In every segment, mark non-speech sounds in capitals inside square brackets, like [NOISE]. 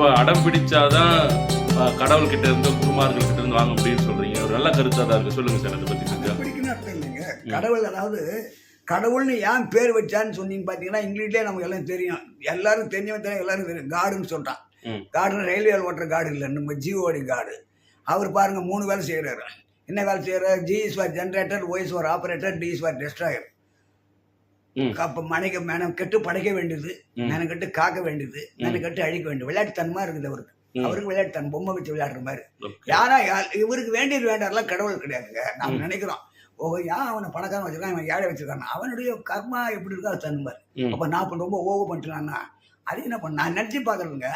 அப்ப அடம் பிடிச்சாதான் கடவுள் கிட்ட இருந்து குருமார்கள் கிட்ட இருந்து வாங்க முடியும்னு சொல்றீங்க. ஒரு நல்ல கருத்தா தான் இருக்கு. சொல்லுங்க சார் அதை பத்தி இல்லைங்க. கடவுள் அதாவது கடவுள்னு ஏன் பேர் வச்சான்னு சொன்னீங்க பார்த்தீங்கன்னா இங்கிலீஷ்லேயே நமக்கு எல்லாம் தெரியும். எல்லாரும் தெரிஞ்சவன் தெரியும் எல்லாரும் தெரியும். காடுன்னு சொல்கிறான். காடுன்னு ரயில்வே ஓட்டுற காடு இல்லை நம்ம ஜிஓடி காடு. அவர் பாருங்க மூணு வேலை செய்கிறாரு என்ன வேலை செய்கிறார் G is for generator O is for operator D is for destroyer மனைக்கு மெனம் கெட்டு படைக்க வேண்டியது. மெனம் கட்டு காக்க வேண்டியது மெனம் கட்டு அழிக்க வேண்டியது. விளையாட்டுத்தனமா இருக்குது அவருக்கு. அவருக்கு விளையாட்டுத்தனம் பொம்மை வச்சு விளையாடுற மாதிரி. யாரா இவருக்கு வேண்டியது வேண்டாம்லாம் கடவுள் கிடையாதுங்க. நாம். நினைக்கிறோம். ஓ ஏன் அவனை பணக்காரன் வச்சிருக்கான் இவன் ஏழை வச்சிருக்கான். அவனுடைய கர்மா எப்படி இருக்கோ அது ம். அப்போ நான் ரொம்ப ஓவர் பண்ணிட்டேன்னா அது என்ன பண்ண நான் நினச்சி பார்க்குறேங்க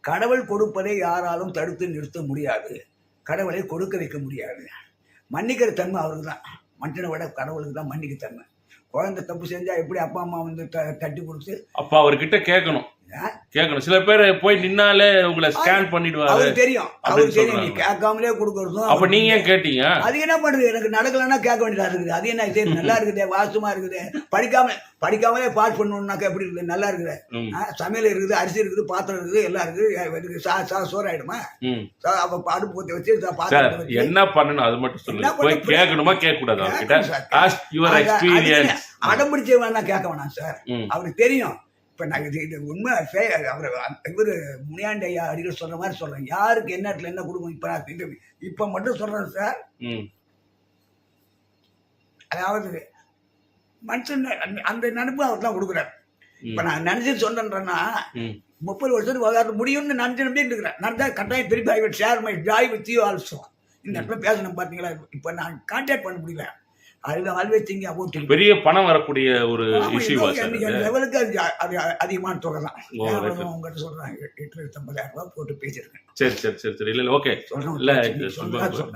கடவுள் கொடுப்பதை யாராலும் தடுத்து நிறுத்த முடியாது. கடவுளை கொடுக்க வைக்க முடியாது. மன்னிக்கிற தன்மை அவருக்கு தான் மனுஷனை விட கடவுளுக்கு தான் மன்னிக்க தன்மை. குழந்தை தப்பு செஞ்சா எப்படி அப்பா அம்மா வந்து தட்டி கொடுத்து அப்பா அவர்கிட்ட கேட்கணும். கேட்கணும் சில பேர் போய் நின்னாலே உங்களை ஸ்கேன் பண்ணிடுவாரு. தெரியும். அவருக்கு தெரியும். நீ. கேட்காமலே கொடுக்கறதும் அப்ப நீங்க ஏன் கேட்டீங்க? அது என்ன பண்ணுது எனக்கு நடக்கலைன்னா கேட்க வேண்டியதா இருக்குது. அது என்ன இது? நல்லா இருக்குது. வாசமா இருக்குது. படிக்காம படிக்காமலே பாஸ் பண்ணணும்னாக்கா எப்படி இருக்குது? நல்லா இருக்குது. சமையல் இருக்குது அரிசி இருக்குது பாத்திரம் இருக்குது எல்லாம் இருக்குது. சா சா சோறு ஆயிடுமா? அப்ப அடுப்பு ஊற்றி வச்சு சார் வச்சு. என்ன பண்ணணும்? அது மட்டும் சொல்லுங்க. போய் கேட்கணுமா? கேட்க கூடாது சார். யுவர் எக்ஸ்பீரியன்ஸ் அடம் பிடிச்ச வேணா கேட்க வேணாம் சார். அவருக்கு தெரியும். இப்ப நான் இது இது உண்மை ஃபே- அவர் இவர் முனியாண்டி ஐயா அடிக்கடி சொல்ற மாதிரி சொல்றேன். யாருக்கு என்ன இடத்துல என்ன கொடுக்கும் இப்ப நான் இது இப்ப மட்டும் சொல்றேன் சார் அதாவது மனுஷன் அந்த- நினைப்பு அவர் தான் கொடுக்குறாரு இப்ப நான் நினைச்சு சொன்னேன்றேன்னா முப்பது வருஷத்துக்கு விவகாரம் முடியும்னு நினைச்சு நம்பி இருக்கிறேன். நான் தான் கட்டாயம் திருப்பி I will share my joy with you also இந்த இடத்துல பேசணும் பார்த்தீங்களா இப்போ நான் கான்டாக்ட் பண்ண முடியல. பெரிய பணம் வரக்கூடிய ஒரு இஷ்யூவா அது? லெவலுக்கு அது அது அதிகமான தொகை தான். உங்ககிட்ட சொல்றேன் எட்டு லட்சத்தி ஐம்பதாயிரம் ரூபாய் போட்டு பேசியிருக்கேன். சரி சரி சரி சரி. இல்ல ஓகே இல்ல.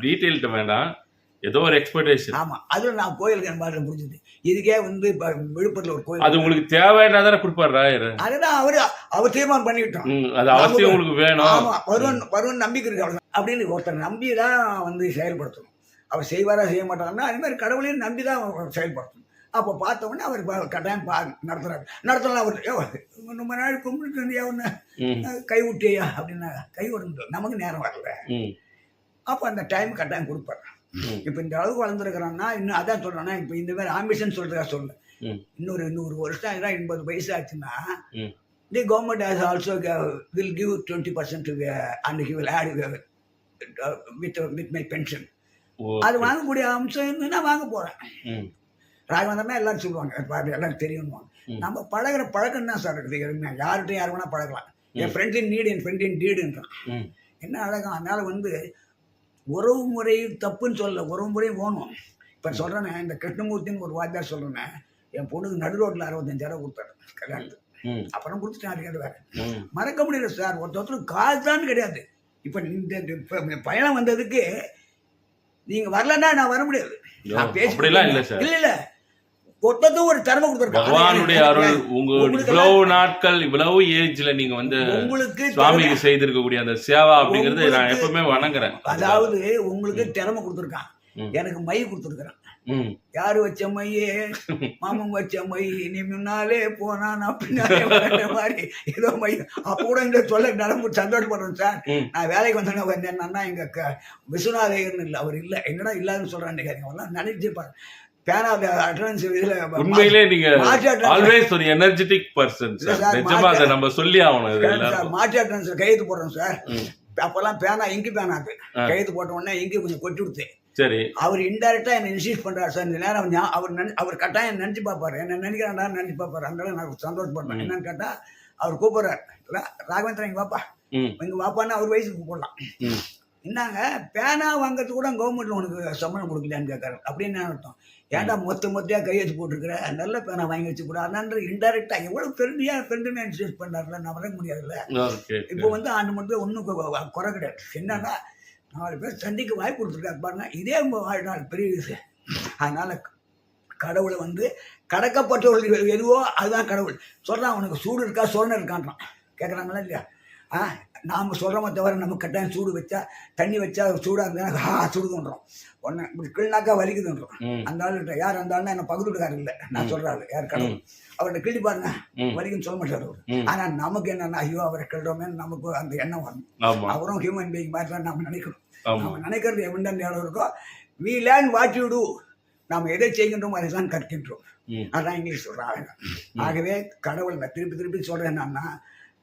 டீட்டெயில்ட்ட வேண்டாம். ஏதோ ஒரு எக்ஸ்பெக்டேஷன் ஆமா அதுல நான் கோயிலுக்கு மாதிரி முடிஞ்சது இதுக்கே வந்து விழுப்புரத்துல ஒரு கோயில் அது உங்களுக்கு தேவைன்னா தானே கொடுப்பாரு அதுதான் அவரு அவர் தீர்மானம் பண்ணிவிட்டோம். அது அவசியம் உங்களுக்கு வேணும். ஆமா வருவன் வருவன் நம்பிக்கை இருக்கு அப்படின்னு ஒருத்தர் நம்பி தான் வந்து செயல்படுத்தணும். அவர் செய்வாரா செய்ய மாட்டாருன்னா அதே மாதிரி கடவுளையும் நம்பி தான் அவர் செயல்படுத்தணும். அப்போ பார்த்த உடனே அவர் கட்டாயம் பா நடத்துறாரு. நடத்தலாம் அவர். "ஏய், ரொம்ப நாள் கும்பிட்டு இருந்தியா ஒன்று கை விட்டியா அப்படின்னா கை விடுங்க நமக்கு நேரம் வரல. அப்போ அந்த டைம் கட்டாயம் கொடுப்பாரு. இப்போ இந்த அளவுக்கு வளர்ந்துருக்கிறான்னா இன்னும் அதான் சொல்றேன்னா இப்போ இந்த மாதிரி ஆம்பிஷன் சொல்றதா சொல்ல. இன்னொரு நூறு வருஷம் இதான் எண்பது வயசு ஆச்சுன்னா. The government has also will give twenty percent and he will add with with my pension அது வாங்கக்கூடிய அம்சம் இருந்ததுன்னா வாங்க போறேன். ம், ராகவந்தர்னா எல்லாரும் சொல்லுவாங்க. பாரு, எல்லாரும் தெரியும்வாங்க ம். நம்ம பழகுற பழக்கம் தான் சார் இருக்குது. எதுவுமே யார்கிட்டையும் யார் வேணா பழகலாம். என் ஃப்ரெண்டின் நீடு என் ஃப்ரெண்டின் டீடுன்றான் ம், என்ன அழகம் அதனால வந்து உறவு முறை தப்புன்னு சொல்ல உறவு முறையும் வேணும் இப்போ சொல்கிறேனே இந்த கிருஷ்ணமூர்த்தின்னு ஒரு வாத்தியார் சொல்கிறேனே என் பொண்ணுக்கு நடு ரோட்டில் அறுபத்தஞ்சாயிரம் கொடுத்தாரு கல்யாணத்துக்கு. அப்புறம் கொடுத்துட்டேன் அது வேறு. மறக்க முடியல சார். ஒருத்தருக்கு காசு தான் கிடையாது இப்போ இந்த பயணம் வந்ததுக்கு நீங்கள் வரலன்னா நான் வர முடியாது. நான் பேசி அப்படிலாம் இல்ல இல்லை ஒருத்தருக்கும் ஒரு திறமை பகவானுடைய அருள் கொடுத்துருக்காங்க உங்க உங்களுக்கு இவ்வளவு நாட்கள் இவ்வளவு ஏஜ்ல நீங்க வந்து உங்களுக்கு சுவாமிக்கு செய்திருக்கக்கூடிய அந்த சேவா அப்படிங்கறது நான் எப்பவுமே வணங்குறேன். அதாவது உங்களுக்கு திறமை கொடுத்துருக்கான். எனக்கு மை கொடுத்துருக்கான் ம், யாரு வச்ச மையே? மாமன் வச்ச மை நீ முன்னாலே போனா நான் பின்னாலே வர்ற [LAUGHS] மாதிரி? ஏதோ மை. அப்போ கூட இந்த சொல்ல நடந்து சந்தோஷப்படுறேன் சார். நான் வேலைக்கு வந்தோன்னே வந்து என்னன்னா எங்க க விஸ்வநாதையர்னு இல்லை அவர் இல்லை. என்னடா இல்லாதுன்னு சொல்றான்னு அட்டனன்ஸ் இதுல உண்மையிலே நீங்க ஆல்வேஸ் ஒரு எனர்ஜெட்டிக் பர்சன் சார். நிஜமா அதை நம்ம சொல்லி ஆகணும். மாற்றி கையெழுத்து போடுறோம் சார். அப்பெல்லாம் பேனா இங்கு பேனாக்கு. கையெழுத்து போட்ட உடனே இங்கு கொஞ்சம் கொட்டி கொடுத்து சரி. அவர் இன்டைரக்டா என்ன இன்சிஸ்ட் பண்றாரு சார் இந்த நேரம் அவர் அவர் கட்டாயம் நினைச்சு பார்ப்பாரு. என்ன நினைக்கிறாண்டா நினைச்சு பார்ப்பாரு. அளவுக்கு நான் சந்தோஷப்படுறேன். என்னன்னு கேட்டா அவர் கூப்பிடுறாரு. "ரா- ராகவேந்திரன் இங்க வாப்பா. இங்க வாப்பான்னு அவர் வயசுக்கு கூப்பிடலாம். என்னங்க பேனா வாங்குறதுக்கு கூட கவர்மெண்ட்ல உனக்கு சம்பளம் கொடுக்கலையான்னு கேட்கறாரு. அப்படின்னு அர்த்தம்? ஏன்டா மொத்த மொத்தையா கையெழுத்து போட்டிருக்கிற? நல்ல பேனா வாங்கி வச்சு கூட. அதான்ற இன்டைரக்டா எவ்வளவு பெருமையா பெருமையா இன்சிஸ்ட் பண்ணார்ல நான் வர முடியாதுல்ல. இப்போ வந்து ஆண்டு மட்டும் ஒன்றும் குறை கிடையாது. என்னன்னா நாலு பேர் சந்திக்க வாய்ப்பு கொடுத்துருக்காரு பாருங்க. இதே வாழ்நாள் பெரிய விஷயம். அதனால கடவுளை வந்து கடக்கப்பட்டவர்கள் எதுவோ அதுதான் கடவுள். சொல்றான் உனக்கு சூடு இருக்கா சொரணை இருக்கான்றான். கேட்குறாங்களா இல்லையா? ஆ நாம் சொல்கிறோமே தவிர நம்ம கட்டாயம் சூடு வச்சா தண்ணி வச்சா சூடாக இருந்தால் ஆ சுடுதுன்றோம் ஒன்று இப்படி கிள்னாக்கா வலிக்குதுன்றோம் அந்த ஆளுகிட்ட யார் அந்த ஆளுனா என்ன பகுதி வீட்டுக்காரர் இல்லை. நான் சொல்கிறாள் யார் கடவுள்? அவர்கிட்ட கிள்ளி பாருங்க. வலிக்குன்னு சொல்ல மாட்டார் அவர். ஆனால் நமக்கு என்னன்னா ஐயோ அவரை கிள்றோமே நமக்கு அந்த எண்ணம் வரணும் அவரும் ஹியூமன் பீயிங் மாதிரி தான் நம்ம நினைக்கணும். நம்ம நினைக்கிறது எவ்வளோ எவ்வளோ இருக்கோ we learn what you do நாம் எதை செய்கின்றோம் அதை தான் கற்கின்றோம் அதான் இங்கிலீஷ் சொல்கிறாங்க ஆகவே கடவுள் நான் திருப்பி திருப்பி சொல்கிறேன் என்னன்னா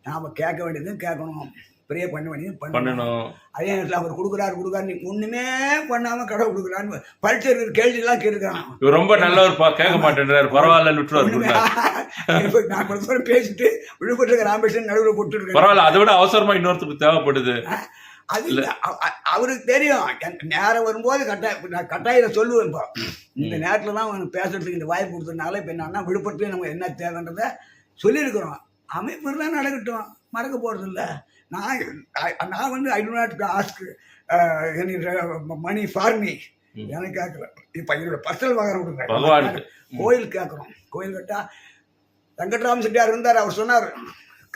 நாம் கேட்க வேண்டியதும் கேட்கணும். ப்ரே பண்ண வேண்டியதும் பண்ணணும். அதே நேரத்தில் அவர் கொடுக்குறாரு கொடுக்குறாரு. நீ ஒன்றுமே பண்ணாமல் கடவுள் கொடுக்குறான்னு பரிசு இருக்கிற கேள்விலாம் கேட்டுருக்கான் இவர் ரொம்ப நல்லவர்ப்பா கேட்க மாட்டேன்றாரு. பரவாயில்லன்னு விட்டுருவாரு [LAUGHS] நான் கொஞ்ச பேசிட்டு விழுப்புரத்துக்கு ராமேஸ்வரன் நடுவில் போட்டுருக்கேன் பரவாயில்ல அதை விட அவசரமா இன்னொருத்தருக்கு தேவைப்படுது. அது அவருக்கு தெரியும். நேரம் வரும்போது கட்டாய நான் கட்டாயம் சொல்லுவேன் இப்போ. இந்த நேரத்தில் தான் பேசுறதுக்கு இந்த வாய்ப்பு கொடுத்ததுனால இப்போ என்னன்னா விழுப்புரத்துல நம்ம என்ன தேவைன்றதை சொல்லியிருக்கிறோம். அமைப்பு தான் நடக்கட்டும். மறக்க போகிறது இல்லை நான் நான் வந்து I do not ask money for me. எனக்கு கேட்கல. இப்போ என்னோட பர்சனல் வாங்க கொடுங்க. கோயில் கேட்குறோம். கோயில் கட்டா வெங்கட்ராம செட்டியார் இருந்தார் அவர் சொன்னார்.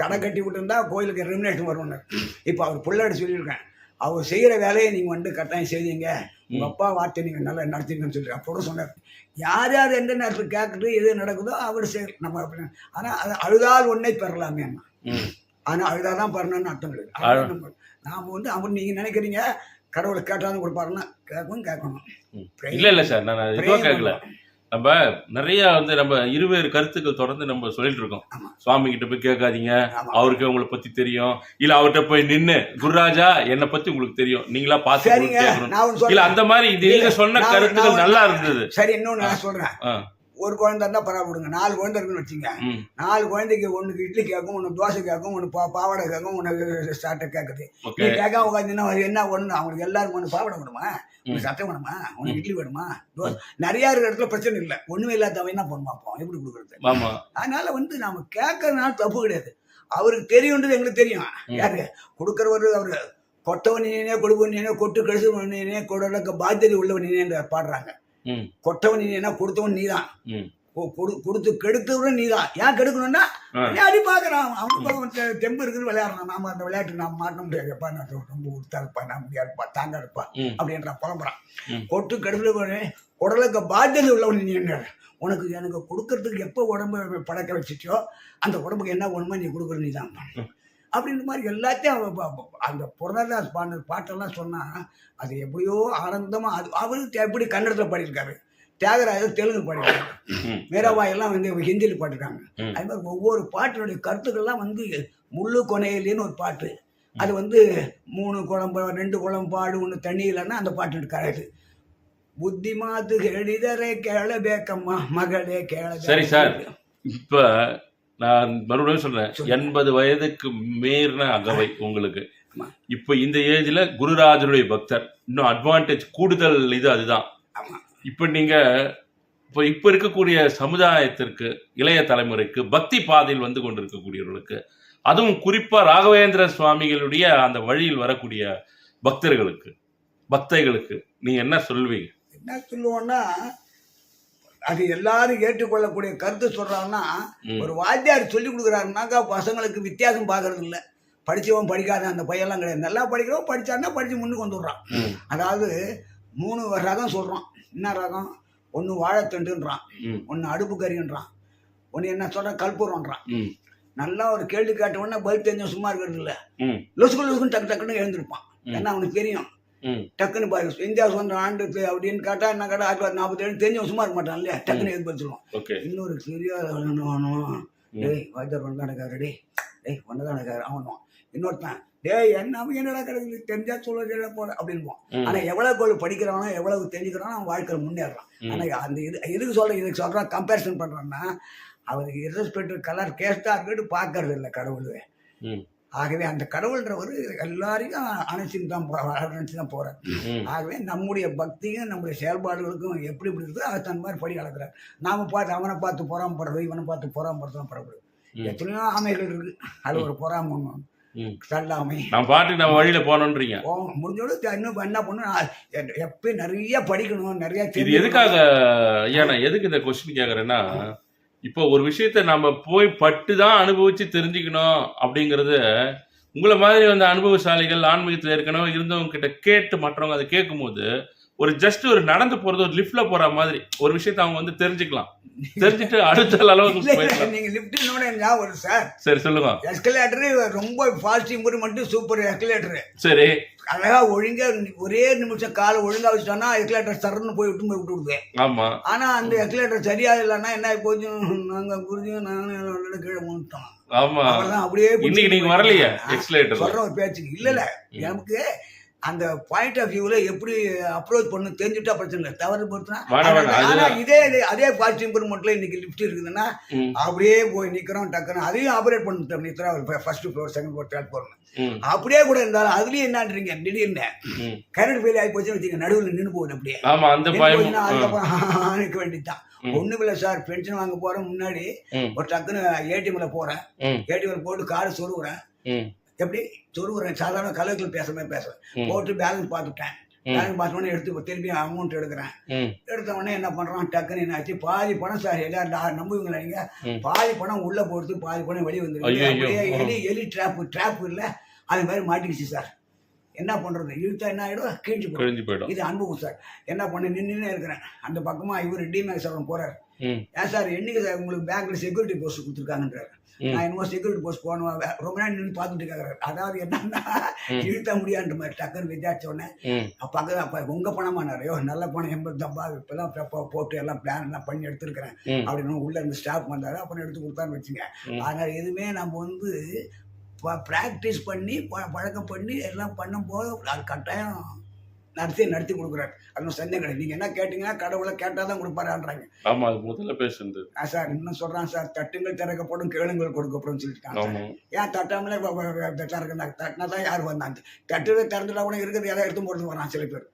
கடை கட்டி விட்டுருந்தா கோயிலுக்கு ரெமினேஷன் வரும்னு. இப்போ அவர் பிள்ளைகிட்ட சொல்லியிருக்கேன். அவர் செய்கிற வேலையை நீங்கள் வந்து கட்டாயம் செய்தீங்க. உங்கள் அப்பா வார்த்தை நீங்கள் நல்லா நடத்தீங்கன்னு சொல்லி அப்போ சொன்னார். யார் யார் எந்த நேரத்தில் கேட்குறது எது நடக்குதோ அவர் செய் நம்ம அப்படி ஆனால் அது அழுதால் ஒன்றை பெறலாமே ம். ஆனால் அழுதாதான் தான் பெறணும்னு அர்த்தம் கிடையாது நாம் வந்து அவர் நீங்கள் நினைக்கிறீங்க கடவுளை கேட்டாலும் கொடுப்பாருன்னா கேட்கணும். கேட்கணும். இல்ல இல்ல சார். நான் கேட்கல. நம்ம நிறைய வந்து நம்ம இருவேறு கருத்துக்கள் தொடர்ந்து நம்ம சொல்லிட்டு இருக்கோம். சுவாமி கிட்ட போய் கேட்காதீங்க. அவருக்கு உங்களை பத்தி தெரியும். இல்ல அவர்கிட்ட போய் நின்னு குருராஜா என்னை பத்தி உங்களுக்கு தெரியும். நீங்களா ஒன்று இல்ல சொல்றேன். அந்த மாதிரி இது நீங்க சொன்ன கருத்துக்கள் நல்லா இருந்தது. சரி இன்னொன்று நான் சொல்கிறேன் ஆ, ஒரு குழந்தை இருந்தால் பரவாயில்ல நாலு குழந்தை இருக்குன்னு வச்சுங்க. நாலு குழந்தைக்கு ஒன்றுக்கு இட்லி கேட்கும் ஒன்று தோசை கேட்கும் ஒன்று பா பாவாடை கேட்கும் ஒன்று சாட்டை கேட்குது நீ கேட்காம உட்காந்துன்னா என்ன ஒன்று அவங்களுக்கு எல்லாருக்கும் ஒன்று பாவாடை வேணுமா? ஒன்று சட்டை வேணுமா? ஒன்று இட்லி வேணுமா? தோசை நிறையா இருக்கிற இடத்துல பிரச்சனை இல்லை. ஒன்றுமே இல்லாதவன் என்ன பண்ணுமா அப்போ எப்படி கொடுக்குறது? அதனால வந்து நாம கேட்கறதுனால தப்பு கிடையாது. அவருக்கு தெரியுன்றது எங்களுக்கு தெரியும். யாரு? கொடுக்குறவர் அவரு. கொட்டவன் நீனே கொடுப்பவன் நீனே கொட்டு கழிச்சவன் நீனே கொடுக்க பாத்தியதை உள்ளவன் நீனே பாடுறாங்க. கொட்டவன் நீனா கொடுத்தவன் நீதான். கொடுத்து கெடுத்தவரும் நீதான். ஏன் கெடுக்கணும்னா. நீ அடி பார்க்குறான் அவனுக்கு தெம்பு இருக்குது விளையாடுறான். நாம அந்த விளையாட்டு நாம் மாட்ட முடியாதுப்பா நான் ரொம்ப- ரொம்ப உடுத்தாருப்பா நான் முடியாதுப்பா தாங்காதுப்பா ம். அப்படின்ற புலம்புறான். கொட்டு கெடுத்தவனே உடலுக்கு பாத்தியதை உள்ளவன் நீ என்ன? உனக்கு எனக்கு கொடுக்கறதுக்கு எப்போ உடம்பு பழக்க வச்சுச்சோ அந்த உடம்புக்கு என்ன வேணுமோ நீ கொடுக்குற நீ தான் அப்படின்ற மாதிரி எல்லாத்தையும் அவ ப- ப- அந்த புரதாஸ் பாண்ட பாட்டெல்லாம் சொன்னால் அது எப்படியோ ஆனந்தமாக அது அவரு எப்படி கன்னடத்தில் பாடியிருக்காரு. தியாகராஜர் தெலுங்கு பாடியிருக்காரு. ம் மீராபாய் எல்லாம் வந்து ஹிந்தியில் பாடிருக்காங்க. அது மாதிரி ஒவ்வொரு பாட்டினுடைய கருத்துக்கள்லாம் வந்து முள்ளு கொனையிலேன்னு ஒரு பாட்டு. அது வந்து மூணு குழம்பு ரெண்டு குழம்பு பாடு ஒன்று தண்ணி இல்லைன்னா அந்த பாட்டு கரெக்டு புத்தி மாத்து எளிதரை கேளபேக்கம்மா மகளே கேள சரி சார். இப்ப நான் மறுபடியும் சொல்றேன். எண்பது வயதுக்கு மீறின அகவை உங்களுக்கு. இப்ப இந்த ஏஜ்ல குருராஜருடைய பக்தர். இன்னும் அட்வான்டேஜ் கூடுதல் இது அதுதான். இப்ப நீங்க இப்போ இப்ப இருக்கக்கூடிய சமுதாயத்திற்கு இளைய தலைமுறைக்கு பக்தி பாதையில் வந்து கொண்டிருக்கக்கூடியவர்களுக்கு அதுவும் குறிப்பா ராகவேந்திர சுவாமிகளுடைய அந்த வழியில் வரக்கூடிய பக்தர்களுக்கு பக்தைகளுக்கு நீங்க என்ன சொல்வீங்க என்ன சொல்லுவோம்னா அது எல்லாரும் ஏற்றுக்கொள்ளக்கூடிய கருத்து சொல்றாங்கன்னா. ஒரு வாத்தியார் சொல்லி கொடுக்குறாருனாக்கா பசங்களுக்கு வித்தியாசம் பார்க்கறது இல்லை படிச்சவன் படிக்காத அந்த பையன்லாம் கிடையாது. நல்லா படிக்கிறவன் படிச்சான்னா படிச்சு முன்னுக்கு வந்துடுறான். அதாவது மூணு ரகம் சொல்கிறான் என்ன ரகம்? ஒன்று வாழைத்தண்டுன்றான். ம், ஒன்று அடுப்பு கறின்றான் ஒன்று என்ன சொல்கிறான் கற்பூரம்ன்றான். ம், நல்லா ஒரு கேள்வி கேட்ட உடனே பதில் தெரிஞ்சவன் சும்மா இருக்கிறது இல்லை லொசுக்கு லொசுக்குன்னு டக்கு டக்குன்னு எழுந்திருப்பான். ஏன்னா அவனுக்கு தெரியும். டக்குன்னு பாரு இந்தியா சுதந்திர ஆண்டு அப்படின்னு கேட்டால் என்ன கேட்டால் ஆயிரத்தி தொள்ளாயிரத்தி நாற்பத்தி ஏழு தெரிஞ்சவன் சும்மா இருக்க மாட்டான் இல்லையா? டக்குன்னு எது பதிலுவான் ஓகே. இன்னொரு வேணும் ம். டேய் வாத்தியார் ஒன்று தானே டேய் டேய் ஒன்று தானே அவனும். இன்னொருத்தன் டேய் என்ன என்னடா கிடக்குது தெரிஞ்சா சொல்ல போட அப்படின்பான் ம், ஆனா எவ்வளவு கோல் படிக்கிறானோ எவ்வளவு தெரிஞ்சுக்கிறானோ அவன் வாழ்க்கையில் முன்னேறான். ஆனா அந்த இது எதுக்கு சொல்ற இதுக்கு சொல்றான் கம்பேரிசன் பண்றான்னா அவருக்கு இரஸ்பெக்ட் கலர் கேஸ்டா இருக்கட்டு பார்க்கறது இல்லை கடவுள். ஆகவே அந்த கடவுள்ன்றவர் எல்லாரையும் அணைச்சிட்டு தான் அணைச்சி தான் போறார். ம், ஆகவே நம்முடைய பக்தியும் நம்முடைய செயல்பாடுகளுக்கும் எப்படி எப்படி இருக்குதோ அது தன் மாதிரி படி அளக்கிறார் நாம பார்த்து அவனை பார்த்து பொறாமப்படுறது இவனை பார்த்து பொறாமப்படுறதுலாம் படக்கூடாது ம். எத்தனையோ ஆமைகள் இருக்கு. அது ஒரு பொறாம ஒன்று. தள்ளாமை. நான் பாட்டுக்கு நம்ம வழியில போனோன்றீங்க முடிஞ்சோடு இன்னும் என்ன பண்ணணும்? எப்பயும் நிறைய படிக்கணும் நிறைய இது. எதுக்காக ஐயா நான் எதுக்கு இந்த கொஸ்டின் கேக்குறேன்னா இப்போ ஒரு விஷயத்த நம்ம போய் பட்டு தான் அனுபவிச்சு தெரிஞ்சுக்கணும் அப்படிங்கிறது உங்களை மாதிரி வந்து அனுபவசாலிகள் ஆன்மீகத்தில் ஏற்கனவே இருந்தவங்க கிட்ட கேட்டு மற்றவங்க அதை கேட்கும்போது ஒரு ஜஸ்ட் ஒரு நடந்து போறது ஒரு லிஃப்ட்ல போற மாதிரி. ஒரு விஷயத்தை அவங்க வந்து தெரிஞ்சுக்கலாம். தெரிஞ்சுட்டு அடுத்த அளவுக்கு நீங்க ஞாபகம் வருது சார். சரி சொல்லுங்க. எஸ்கலேட்டர் ரொம்ப ஃபாஸ்ட் இம்ப்ரூவ்மெண்ட் சூப்பர் எஸ்கலேட்டர் சரி. அழகா ஒழுங்கா ஒரே நிமிஷம் காலை ஒழுங்கா வச்சுட்டோம்னா எஸ்கலேட்டர் சரன்னு போய் விட்டு போய் விட்டு விடுது. ஆமா. ஆனா அந்த எஸ்கலேட்டர் சரியா இல்லைன்னா என்ன கொஞ்சம் நாங்க குருஜி நானும் கீழே மூட்டோம் ஆமா. அப்படியே இன்னைக்கு நீங்க வரலையே எக்ஸ்லேட்டர் சொல்ற ஒரு பேச்சுக்கு. இல்ல இல்ல. எனக்கு அந்த பாயிண்ட் ஆஃப் வியூல எப்படி அப்ரோச் பண்ணு தெரிஞ்சுட்டா பிரச்சனை இல்லை. தவறு பொறுத்துனா. இதே இது- அதே பாசிட்டிவ் இம்ப்ரூவ்மெண்ட்ல இன்னைக்கு லிஃப்ட் இருக்குதுன்னா அப்படியே போய் நிக்கிறோம் டக்குன்னு. அதையும் ஆபரேட் பண்ணிட்டோம் நிக்கிறோம் first floor second floor third floor அப்படியே கூட இருந்தாலும் அதுலயும் என்னன்றீங்க? திடீர்னு. கரண்ட் ஃபெயில் ஆகி போச்சுன்னு வச்சுங்க நடுவில் நின்று போகுது அப்படியே. அதுக்கப்புறம் இருக்க வேண்டியதுதான். ஒண்ணும் இல்லை சார் பென்ஷன் வாங்க போறேன் முன்னாடி. ஒரு டக்குன்னு ஏடிஎம்ல போறேன். ஏடிஎம்ல போட்டு கார்டு சொருகுறேன். எப்படி? சொருகுறேன் சாதாரண கலெக்டர் பேசுற மாதிரி பேசுறேன் ம். போட்டு பேலன்ஸ் பார்த்துட்டேன். பேலன்ஸ் பார்த்தோன்னே எடுத்து திருப்பி அமௌண்ட் எடுக்கிறேன். எடுத்த உடனே என்ன பண்றான்? டக்குன்னு என்னாச்சு பாதி பணம் சார் எல்லாரும் நம்புவீங்களா நீங்க. பாதி பணம் உள்ள போடுறது பாதி பணம் வெளியே வந்துருக்கு எலி எலி ட்ராப் ட்ராப் இல்ல. அது மாதிரி மாட்டிக்கிச்சு சார் என்ன பண்றது? இழுத்தா என்ன ஆயிடும்? போடும் கிழிஞ்சு போயிடும். இது அனுபவம் சார் என்ன பண்ண? நின்றுனே இருக்கிறேன். அந்த பக்கமா இவர் டிமேக் சார் போறாரு. ஏன் சார் என்னைக்கு சார் உங்களுக்கு பேங்க்ல செக்யூரிட்டி போஸ்ட் கொடுத்துருக்காங்கன்றாரு. நான் என்னமோ செக்யூரிட்டி போஸ்ட் வே- ரொம்ப நேரம் நின்று பார்த்துட்டு கேட்கறாரு அதாவது என்னன்னா. இழுத்த முடியான்ற மாதிரி டக்குன்னு விசாரிச்ச உடனே ம். பக்கத்தில் அப்போ உங்க பணமா நிறையோ நல்ல பணம் எண்பது தப்பா இப்பதான் போட்டு எல்லாம் பிளான் எல்லாம் பண்ணி எடுத்திருக்கிறேன். அப்படின்னு உள்ள இருந்து ஸ்டாஃப் வந்தாரு அப்புறம் எடுத்து கொடுத்தான்னு வச்சுங்க. அதனால எதுவுமே நம்ம வந்து ப்ராக்டிஸ் பண்ணி பழக்கம் பண்ணி எல்லாம் பண்ணும்போது அது கட்டாயம் நடத்தி நடத்தி கொடுக்குறாரு. அது சந்தேகம் கிடையாது நீங்க என்ன கேட்டீங்கன்னா கடவுளை கேட்டால் தான் கொடுப்பாரான்றாங்க. ஆமா அது முதல்ல பேசுனது. ஆ சார் இன்னும் சொல்றான் சார் தட்டுங்கள் திறக்கப்படும் கேளுங்கள் கொடுக்கப்படும் சொல்லிட்டாங்க ஆமா. ஏன் தட்டாமலே திறக்கணும் தட்டினா தான் யார் வந்தாங்க? தட்டுவே திறந்துட்டா கூட இருக்கிறது எல்லாம் எடுத்து போட்டு வரான் சில பேர்.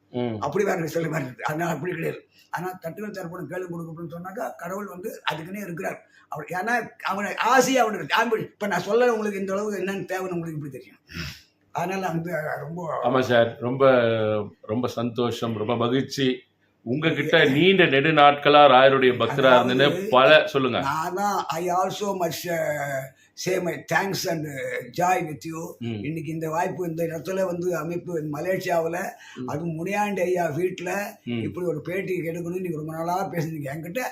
அப்படி வேற சில பேர் இருக்கு. அதனால அப்படி கிடையாது. ஆனால் தட்டுகள் தரப்படும் கேள்வி கொடுக்கப்படும் சொன்னாக்கா கடவுள் வந்து அதுக்குன்னே இருக்கிறார். அவர் ஏன்னா அவனை ஆசையாக அவனுக்கு இப்போ நான் சொல்ல உங்களுக்கு இந்த அளவுக்கு என்னன்னு தேவைன்னு உங்களுக்கு இப்படி தெரியும்? அதனால வந்து ரொம்ப ஆமா சார் ரொம்ப ரொம்ப சந்தோஷம் ரொம்ப மகிழ்ச்சி உங்ககிட்ட நீண்ட நெடு நாட்களா ராயருடைய பக்தரா இருந்துன்னு பல சொல்லுங்க நான் I also much say my thanks and joy with you. இன்னைக்கு இந்த வாய்ப்பு இந்த இடத்துல வந்து அமைப்பு மலேசியாவில். அதுவும் முனியாண்டி ஐயா வீட்டில். இப்படி ஒரு பேட்டி எடுக்கணும்னு நீங்கள் ரொம்ப நாளாக பேசுனீங்க என்கிட்ட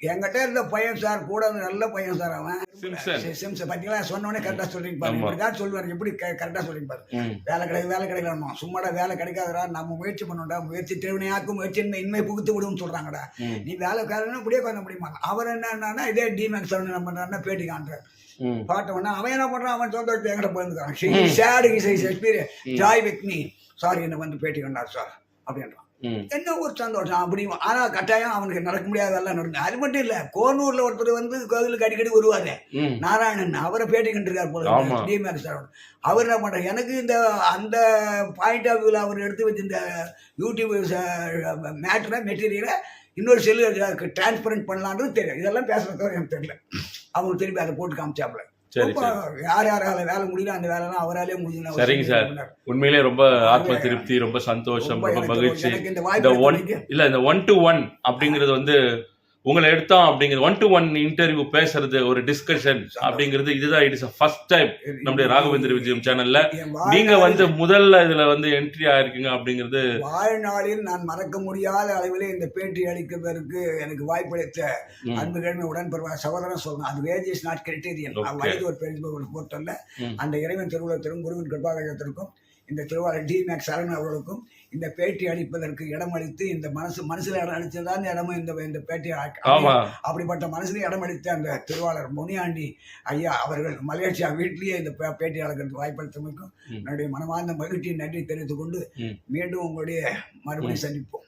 என்கிட்ட இருந்த பையன் சார் கூட நல்ல பையன் சார் அவன். சிம்சன். பார்த்தீங்களா சொன்ன உடனே கரெக்டாக சொல்லிங்க ஆமா. இப்படி தான் சொல்லுவார். எப்படி கரெக்டாக சொல்லிங்க பாரு. வேலை கிடையாது வேலை கிடைக்கலாமா? சும்மாடா வேலை கிடைக்காதடா. நம்ம முயற்சி பண்ணோம்டா. முயற்சி திருவினையாக்கும் முயற்சி இன்மை புகுத்து விடும்னு சொல்கிறாங்கடா ம். நீ வேலைக்காரனா இப்படியே பண்ண முடியுமா? அவர் என்னன்னா இதே டிமேக்ஸ் என்ன பண்றான்னா பேட்டி ம். பார்த்தவொடனே அவன் என்ன பண்றான்? அவன் சொந்த எங்கிட்ட போயிருக்கான் சேடு is experience joy with me. Sorry என்ன வந்து பேட்டி கண்டார் சார் அப்படின்றான். என்ன ஒரு சந்தோஷம்? அப்படி ஆனா கட்டாயம் அவனுக்கு நடக்க முடியாதெல்லாம் நடந்து அது மட்டும் இல்ல கோனூர்ல ஒருத்தர் வந்து கோவிலுக்கு அடிக்கடி வருவாரு. நாராயணன் அவரை பேட்டி கண்டிருக்காரு போல. டிமேக் சார் அவர் என்ன பண்றாரு? எனக்கு இந்த அந்த பாயிண்ட் ஆஃப் வியூல அவர் எடுத்து வச்சிருந்த யூடியூப் மேட்டரை மெட்டீரியலை இன்னொரு செல்லு டிரான்ஸ்பரண்ட் பண்ணலான்றது தெரியும் இதெல்லாம் பேசுறது எனக்கு தெரியல. அவங்க திருப்பி அதை போட்டு காமிச்சாப்புல. யார் யாரால வேலை முடியல அந்த வேலைலாம் அவராலே முடியும் சரிங்க சார். உண்மையிலே ரொம்ப ஆத்ம திருப்தி ரொம்ப சந்தோஷம் ரொம்ப மகிழ்ச்சி. இந்த ஒன் இல்ல இந்த ஒன் டு ஒன் அப்படிங்கிறது வந்து உங்களை எடுத்தோம் அப்படிங்கிறது ஒன் டு ஒன் இன்டர்வியூ பேசுறது ஒரு டிஸ்கஷன் அப்படிங்கிறது இதுதான். இட் இஸ் ஃபர்ஸ்ட் டைம் நம்முடைய ராகவேந்திர விஜயம் சேனல்ல நீங்க வந்து முதல்ல இதுல வந்து என்ட்ரி ஆயிருக்கீங்க அப்படிங்கிறது வாழ்நாளில் நான் மறக்க முடியாத அளவிலே இந்த பேட்டி அளிக்கிறதற்கு எனக்கு வாய்ப்பளித்த ம், அன்பு கிழமை உடன்படுவ சகோதரன் சொல்லணும் அது வேஜ் இஸ் நாட் கிரைட்டீரியன். வயது ஒரு பெரிய ஒரு பொருத்தல்ல ம். அந்த இறைவன் திருவுலகத்திற்கும் குருவின் கிருபாகத்திற்கும் இந்த திருவாளர் டி மேக் சரண் அவர்களுக்கும் இந்த பேட்டி அளிப்பதற்கு இடம் அளித்து இந்த மனசு மனசுல இடம் அளித்ததான் இடமும் இந்த இந்த பேட்டி அப்படிப்பட்ட மனசுல இடம் அளித்த அந்த திருவாளர் முனியாண்டி ஐயா அவர்கள் மலேசியா வீட்டிலேயே இந்த பேட்டி அளிக்கிறதுக்கு வாய்ப்பளித்தமைக்கும். என்னுடைய மனமார்ந்த மகிழ்ச்சியை நன்றி தெரிவித்துக் கொண்டு. மீண்டும் உங்களுடைய மறுபடியும் சந்திப்போம்